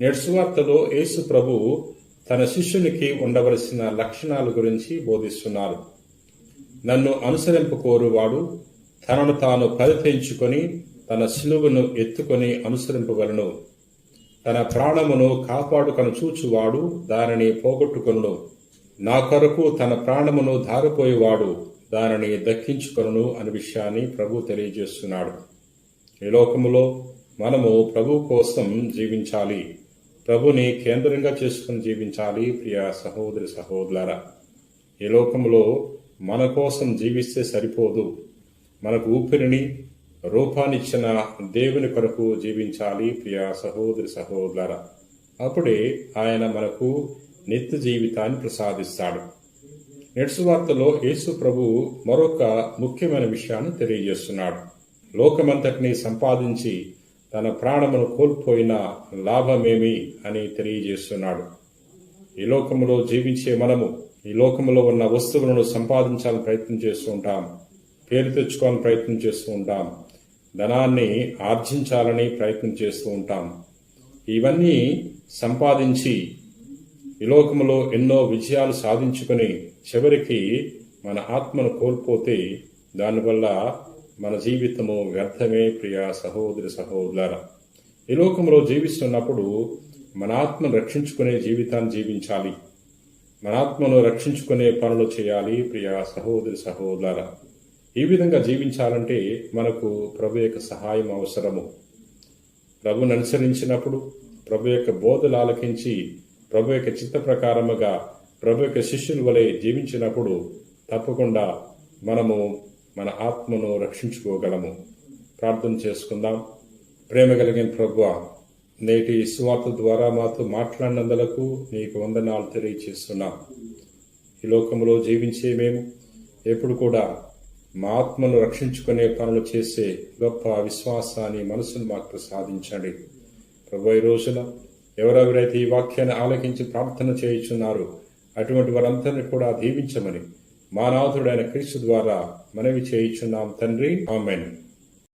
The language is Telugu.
నెడ్సువార్తలో యేసు ప్రభు తన శిష్యునికి ఉండవలసిన లక్షణాల గురించి బోధిస్తున్నారు. నన్ను అనుసరింపకోరువాడు తనను తాను పరితయించుకొని తన శిలువను ఎత్తుకొని అనుసరింపగలను తన ప్రాణమును కాపాడుకను చూచువాడు దానిని పోగొట్టుకొను నా కొరకు తన ప్రాణమును ధారపోయేవాడు దానిని దక్కించుకొను అనే విషయాన్ని ప్రభు తెలియజేస్తున్నాడు. ఈ లోకములో మనము ప్రభు కోసం జీవించాలి. ప్రభుని కేంద్రంగా చేసుకుని జీవించాలి ప్రియ సహోదరి సహోదరులారా. ఈ లోకంలో మన కోసం జీవిస్తే సరిపోదు. మనకు ఊపిరిని రూపాన్నిచ్చిన దేవుని కొరకు జీవించాలి ప్రియ సహోదరి సహోదరులారా. అప్పుడే ఆయన మనకు నిత్య జీవితాన్ని ప్రసాదిస్తాడు. నెట్సు వార్తలో యేసు ప్రభు మరొక ముఖ్యమైన విషయాన్ని తెలియజేస్తున్నాడు. లోకమంతటిని సంపాదించి తన ప్రాణమును కోల్పోయిన లాభమేమి అని తెలియజేస్తున్నాడు. ఈ లోకములో జీవించే మనము ఈ లోకములో ఉన్న వస్తువులను సంపాదించాలని ప్రయత్నం చేస్తూ ఉంటాం పేరు తెచ్చుకోవాలని ప్రయత్నం చేస్తూ ఉంటాం ధనాన్ని ఆర్జించాలని ప్రయత్నం చేస్తూ ఉంటాం. ఇవన్నీ సంపాదించి ఈ లోకములో ఎన్నో విజయాలు సాధించుకొని చివరికి మన ఆత్మను కోల్పోతే దానివల్ల మన జీవితము వ్యర్థమే ప్రియ సహోదరి సహోదర ఈ లోకంలో జీవిస్తున్నప్పుడు మన ఆత్మను రక్షించుకునే జీవితాన్ని జీవించాలి. మన ఆత్మను రక్షించుకునే పనులు చేయాలి ప్రియ సహోదరి సహోదర ఈ విధంగా జీవించాలంటే మనకు ప్రభు యొక్క సహాయం అవసరము. ప్రభుని అనుసరించినప్పుడు ప్రభు యొక్క బోధలు ఆలకించి ప్రభు యొక్క చిత్త ప్రకారముగా ప్రభు యొక్క శిష్యుల వలె జీవించినప్పుడు తప్పకుండా మనము మన ఆత్మను రక్షించుకోగలము. ప్రార్థన చేసుకుందాం. ప్రేమ కలిగిన ప్రభు నేటి సువార్త ద్వారా మాతో మాట్లాడినందులకు నీకు వందనాలు తెలియచేస్తున్నాం. ఈ లోకంలో జీవించే మేము ఎప్పుడు కూడా మా ఆత్మను రక్షించుకునే పనులు చేసే గొప్ప విశ్వాసాన్ని మనసును మాకు ప్రసాదించండి ప్రభు ఈ రోజున ఎవరెవరైతే ఈ వాక్యాన్ని ఆలకించి ప్రార్థన చేయుచున్నారు అటువంటి వారందరినీ కూడా దీవించమని మా నాథుడైన క్రీస్తు ద్వారా మనవి చేయించున్నాం తండ్రి. ఆమెన్.